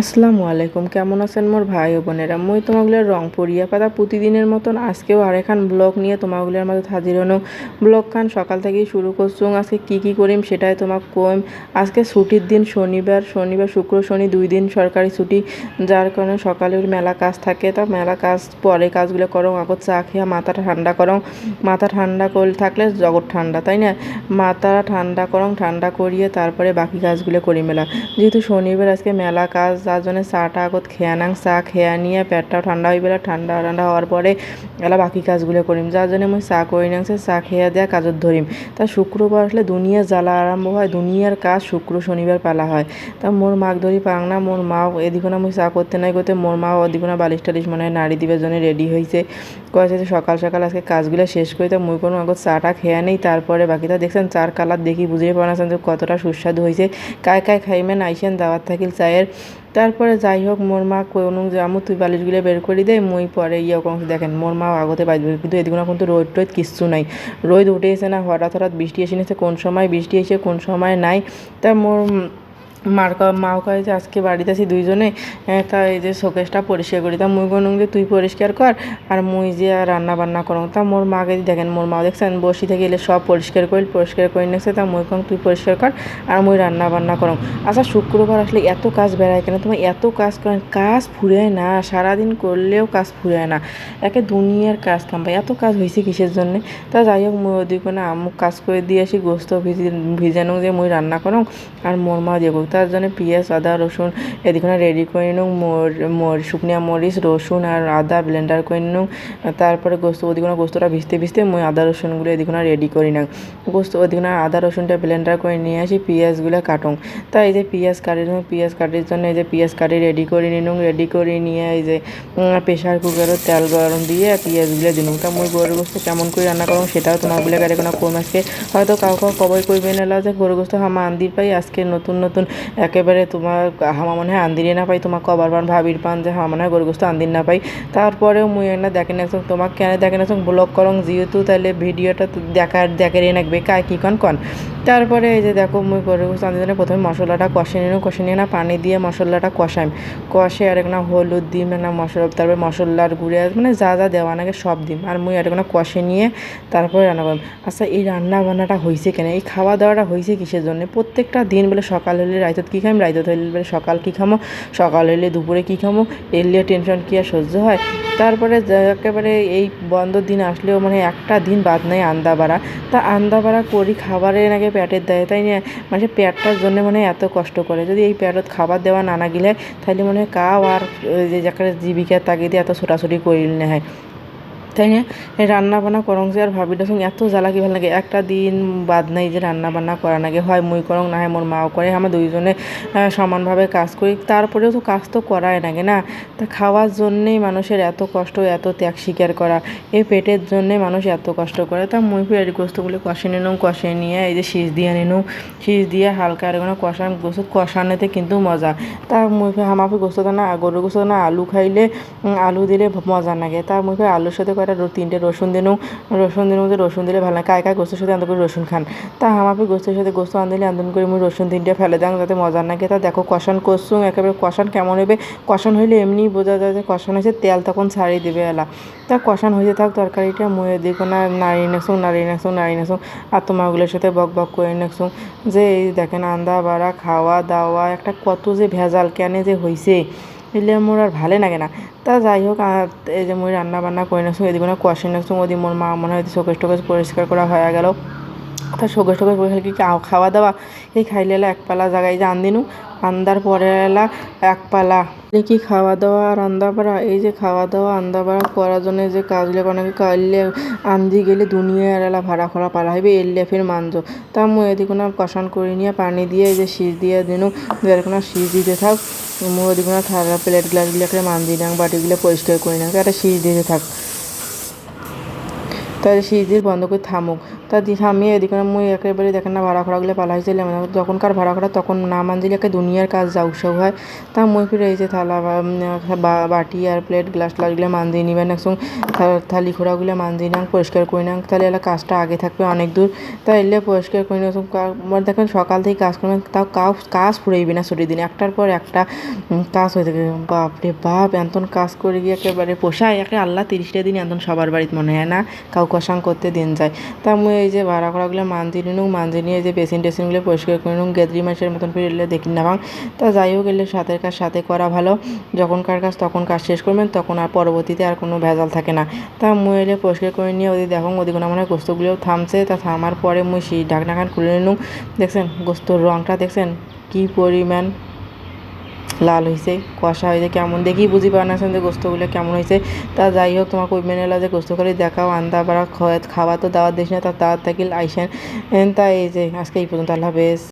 আসসালামু আলাইকুম। কেমন আছেন মোর ভাই ও বোনেরা? মুই তোমাগুলোর পরিয়া পাতা প্রতিদিনের মতন আজকেও আরেকখান ব্লগ নিয়ে তোমাগুলোর মাঝে হাজির হনো। ব্লগ খান সকাল থেকেই শুরু করছুম আজকে কি কি করিম সেটাই তোমাক কইম। আজকে ছুটির দিন শনিবার শনিবার, শুক্র, শনি দুই দিন সরকারি ছুটি। যার কারণে সকালে মেলা কাজ থাকে। তা মেলা কাজ পরে কাজগুলো করো। আগত চা খেয়া মাথাটা ঠান্ডা করো। মাথা ঠান্ডা করে থাকলে জগৎ ঠান্ডা, তাই না? মাথা ঠান্ডা করং, ঠান্ডা করিয়ে তারপরে বাকি কাজগুলো করি মেলা যেহেতু শনিবার আজকে মেলা কাজ যার জন্য চাটা আগত খেয়া নাং চা খেয়া নিয়ে পেটটাও ঠান্ডা হয়ে গেলে ঠান্ডা ঠান্ডা হওয়ার পরে এলা বাকি কাজগুলো করিম যার জন্য মুই চা করি নাংছে চা খেয়া দেয়া কাজত ধরিম তা শুক্রবার আসলে দুনিয়া জ্বালা আরম্ভ হয় দুনিয়ার কাজ শুক্র শনিবার পালা হয়। তা মোর মাক ধরি পাং না মোর মা এদিকে না মুই চা করতে নাই করতে মোর মা ওদিকে না বালিশ টালিশ মানে নাড়ি দিবার জন্য রেডি হয়েছে কয়েছে যে সকাল সকাল আজকে কাজগুলো শেষ করি তা মুই কোনো আগত চাটা খেয়া নেই তারপরে বাকিটা দেখছেন চার কালার দেখি বুঝিয়ে পারছেন যে কতটা সুস্বাদু হয়েছে কায় কায় খাইমেন আইসেন দাওয়াত থাকিল চায়ের তারপরে যাই হোক, মোর মা কোনো আমু তুই বালিশগুলো বের করে দে, মুই পরে ইয়ে কম দেখেন মোর মা আগতে বাজবে কিন্তু এদিকে কিন্তু রোদ টোদ কিচ্ছু নাই। রোদ উঠে এসে না, হঠাৎ হঠাৎ বৃষ্টি এসে নিয়েছে কোন সময় বৃষ্টি এসে, কোন সময় নাই। তা মোর মার মাও কয় যে, আজকে বাড়িতে আছি দুইজনে তা এই যে শোকেসটা পরিষ্কার করি। তা মুই কোনো যে, তুই পরিষ্কার কর। আর মুই যে রান্না বান্না করো তা মোর মাকে দেখেন, মোর মা দেখছেন, বসি থেকে এলে সব পরিষ্কার করি পরিষ্কার করে নিয়েছে তা মুই কম, তুই পরিষ্কার কর। আর মুই রান্না বান্না করো আচ্ছা শুক্রবার আসলে এত কাজ বেড়ায় কেন? তোমার এত কাজ করেন, কাজ ফুরায় না, সারাদিন করলেও কাজ ফুরায় না। একে দুনিয়ার কাজ কাম এত কাজ হয়েছে কিসের জন্যে? তা যাই হোক, মুই ওদিকে না আমুক কাজ করে দিয়ে আসি, গোস্ত ভিজি ভিজানো যে মুই রান্না করো আর মোর মা দিয়ে তার জন্য পেঁয়াজ, আদা, রসুন, এদিকে রেডি করে নিও মোর শুকনিয়া মরিচ, রসুন আর আদা ব্লেন্ডার করে নিও তারপরে গোস্ত, ওদিকে গোস্তটা ভিজতে ভিজতে মুই আদা, রসুনগুলো এদিকে রেডি করি না গোস্ত, ওদিকে আদা, রসুনটা ব্লেন্ডার করে নিয়ে আসি, পেঁয়াজগুলো কাটুন তাই এই যে পেঁয়াজ কাটি, পেঁয়াজ কাটির জন্য এই যে পেঁয়াজ কাটি রেডি করে নিনুন রেডি করে নিয়ে এই যে প্রেশার কুকারও তেল গরম দিয়ে পেঁয়াজগুলো দিনুন তা মুই গরু গোস্ত কেমন করে রান্না করুন সেটাও তোমাগুলো কারে কোনো কোন আজকে হয়তো কাউকে কাউ কবই করবেন এলা যে গরু গোস্ত হামা আন্দির পাই, আজকে নতুন নতুন একেবারে তোমার হামা মনে হয় আন্দিরে না পাই তোমার কবার পান ভাবির পান যে হামা মনে হয় গরু গোস্ত আন্দির না পাই। তারপরেও মুই না দেখেন একদম তোমাক কেন দেখেন একদম ব্লগ করং, যেহেতু তাহলে ভিডিওটা দেখার দেখার রাখবে কায় কী কন কন। তারপরে এই যে দেখো, মুই গরু গোস্ত আনতে জন্য প্রথমে মশলাটা কষে নিন, কষে নিয়ে না পানি দিয়ে মশলাটা কষাইম। কষে আর না হলুদ দিম না মশলা, তারপরে মশলার গুঁড়ে মানে যা যা দেওয়া নাকি সব দিম। আর মুই আর না কষে নিয়ে তারপরে রান্না করলাম আচ্ছা এই রান্না বান্নাটা হয়েছে কেন? এই খাওয়া দাওয়াটা হয়েছে কিসের জন্য? প্রত্যেকটা দিন বলে সকাল হলে রাইতত কী খাইম? রাইতত হলে বলে সকাল কী খামো? সকাল হলে দুপুরে কী খামো? এলে টেনশন কি আর সহ্য হয়? তারপরে একেবারে এই বন্ধ দিন আসলেও মানে একটা দিন বাদ নাই আন্দা বাড়া তা আন্দা বাড়া করি খাবারে নাকি পেটের দেয়, তাই না? মানে পেটটার জন্য মানে এত কষ্ট করে। যদি এই পেটত খাবার দেওয়া না না গেলে তাহলে মনে কাও আর যে জীবিকার তাগিদে এত ছোটাছুটি করিল না হয়। তাই না? রান্না বান্না করং যে আর ভাবিটার সঙ্গে এত জ্বালা কি ভালো লাগে? একটা দিন বাদ নাই যে রান্না বান্না করা নাগে হয়, মুই করং না হয় মোর মাও করে, আমরা দুইজনে সমানভাবে কাজ করি। তারপরেও তো কাজ তো করাই নাগে না? তা খাওয়ার জন্যেই মানুষের এত কষ্ট, এত ত্যাগ স্বীকার করা, এই পেটের জন্যে মানুষ এত কষ্ট করে। তা মুই ফের গোস্তগুলো কষে নিলাম, কষে নিয়ে এই যে শীষ দিয়ে নিনু শীষ দিয়ে হালকা আর কোনো কষান গোস্ত কষানোতে কিন্তু মজা। তা মুই আমাকে গোস্ত না, গরুর গোস্ত না, আলু খাইলে আলু দিলে মজা লাগে। তা মুই আলুর সাথে কয়টা তিনটে রসুন দিনু রসুন দিনু যে রসুন দিলে ভালো লাগে। কায় কায় গোস্তের সাথে আন্দন করে রসুন খান। তা আমাকে গোস্তের সাথে গোস্ত আনদিলে আন্দোলন করে মুই রসুন তিনটে ফেলে দাম যাতে মজা লাগে। তা দেখো কষান করছুম একেবারে কষান কেমন হবে? কষান হইলে এমনি বোঝা যায় যে কষান হয়েছে, তেল তখন ছাড়িয়ে দেবে এলা। তা কষান হয়েছে থাক, তরকারিটা মুয়ে দেখো না নাড়ি নেসুং নাড়ি নেসুং নাড়ি নেসুং আর তোমাগুলোর সাথে বক বক করে নেসুং যে এই দেখেন আন্দা বাড়া, খাওয়া দাওয়া, একটা কত যে ভেজাল কেন যে হয়েছে এলে মোর আর ভালে লাগে না। তা যাই হোক এই যে মুই রান্না বান্না করে নাকছুম এদিকে না কষে নাকছুম ওদি মোর মা মনে হয় শোকেশ টোকেশ পরিষ্কার করা হয়ে গেল। তা শোকেশ টোকেশ পরিষ্কার কি খাও- খাওয়া দাওয়া এই খাইলে এলা এক পালা জায়গায় যে আনদিনু আন্দার পরে এলা এক পালা। দেখি খাওয়া দাওয়া আর আন্দা পাড়া এই যে খাওয়া দাওয়া আন্দা পাড়া করার জন্য যে কাজগুলো অনেকে কাইলে আন্দি গেলে দুনিয়ার এলা ভাড়া খরা পালা হইবে এলে ফের মানজো। তা মুই এদিকে কষান করে নিয়ে, পানি দিয়ে, এই যে শীষ দিয়ে দিনু যেরকম শীষ দিতে থাক। ওদিকে না গুলো প্লেট মান দিয়ে না বাটিগুলো পরিষ্কার করে নাক একটা শীষ দিতে থাক। তাহলে শীষ দিয়ে বন্ধ করে থামুক। তা আমি এদিকে মুই একেবারে দেখেন না ভাড়া খড়াগুলো পালাইছিলাম যখনকার ভাড়া খড়া তখন না মানজিলে একে দুনিয়ার কাজ যা উৎসব হয়। তা মুই ফিরে এই যে থালা বাটি আর প্লেট গ্লাস লাগলে মানজি নিবেন একসঙ্গ থালি খোড়াগুলো মানজি নাং পরিষ্কার করে নাং তাহলে এলা কাজটা আগে থাকবে অনেক দূর। তা এলে পরিষ্কার করে নিয়ে মানে দেখেন সকাল থেকে কাজ করবেন তাও কাজ কাজ ফুরাইবে না ছুটির দিন। একটার পর একটা কাজ হয়ে থাকে। বাপরে বাপ, এতন কাজ করে গিয়ে একেবারে পোষায়। একে আল্লাহ তিরিশটা দিন এতন সবার বাড়িতে মনে হয় না। কাউ কষাং করতে দিন যায়। তা মুই এই যে ভাড়া করাগুলো মানজি নিনুক মানজি নিয়ে যে বেসিন টেসিনগুলো পরিষ্কার করে নিনুক গেদরি মাসের মতন করে এলে দেখি না তা যাই হোক এলে সাথের কাজ সাথে করা ভালো। যখনকার কাজ তখন কাজ শেষ করবেন, তখন আর পরবর্তীতে আর কোনো ভেজাল থাকে না। তা মুই এলে পরিষ্কার করে নিয়ে ওদের দেখো, ওদিকে আমার গোস্তগুলোও থামছে। তা থামার পরে মুই সেই ঢাকনাখান খুলে নিনুক দেখছেন, গোস্তর রঙটা দেখছেন কী পরিমাণ লাল হয়েছে কষা হয়েছে কেমন দেখি বুঝি পার না যে গোস্তগুলো কেমন হয়েছে তা যাই হোক তোমার ওই মেনেলা যে গোস্ত করে দেখাও আন্দা বাড়া খাওয়া তো দাওয়াত দিস না, তা দাওয়াত থাকিল আইসেন। তাই এই যে, আজকে এই পর্যন্ত, আল্লাহ হাফেজ।